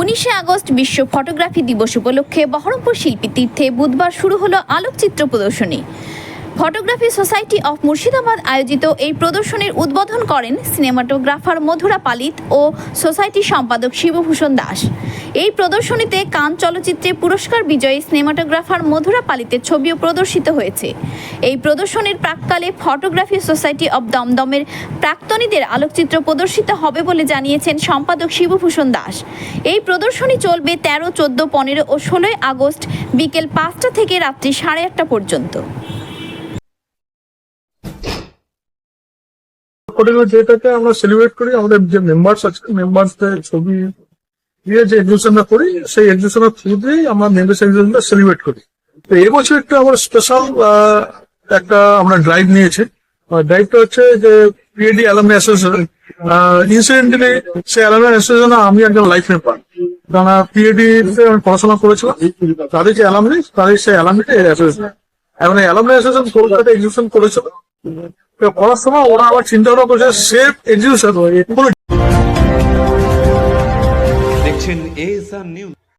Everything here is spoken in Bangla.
উনিশে আগস্ট বিশ্ব ফটোগ্রাফি দিবস উপলক্ষে বহরমপুর শিল্পী তীর্থে বুধবার শুরু হলো আলোকচিত্র প্রদর্শনী। ফটোগ্রাফি সোসাইটি অফ মুর্শিদাবাদ আয়োজিত এই প্রদর্শনীর উদ্বোধন করেন সিনেমাটোগ্রাফার মধুরা পালিত ও সোসাইটির সম্পাদক শিবভূষণ দাস। এই প্রদর্শনীতে কান চলচ্চিত্রে পুরস্কার বিজয়ী সিনেমাটোগ্রাফার মধুরা পালিতের ছবিও প্রদর্শিত হয়েছে। এই প্রদর্শনীর প্রাককালে ফটোগ্রাফি সোসাইটি অব দমদমের প্রাক্তনীদের আলোকচিত্র প্রদর্শিত হবে বলে জানিয়েছেন সম্পাদক শিবভূষণ দাস। এই প্রদর্শনী চলবে তেরো, চোদ্দ, পনেরো ও ষোলোই আগস্ট বিকেল পাঁচটা থেকে রাত্রি সাড়ে আটটা পর্যন্ত। ফটোগ্রাফি ডেটাকে আমরা সেলিব্রেট করি, আমাদের যে মেম্বার্স আছে মেম্বার্সদের ছবি দিয়ে যে এক্সিবিশনটা করি, সেই এক্সিবিশনের থ্রু দিয়েই আমরা মেম্বার্স এক্সিবিশনটা সেলিব্রেট করি। তো এবছর একটু আমরা স্পেশাল একটা আমরা ড্রাইভ নিয়েছি। ড্রাইভটা হচ্ছে যে পিএডি অ্যালামনি অ্যাসোসিয়েশন ইনসিডেন্টালি সেই অ্যালামনি অ্যাসোসিয়েশনে আমি একজন লাইফ মেম্বার কারণ পিএডি তে আমি পড়াশোনা করেছিলাম। তাদের যে অ্যালামনি তাদের সেই অ্যালামনি অ্যাসোসিয়েশন এখন অ্যালামনি অ্যাসোসিয়েশন কলকাতা এক্সিবিশন করেছিল। করার সময় ওরা আবার চিন্তা ভাবনা করছে সেফ এক্সিবিশন কোনো দেখছেন এএসআর নিউজ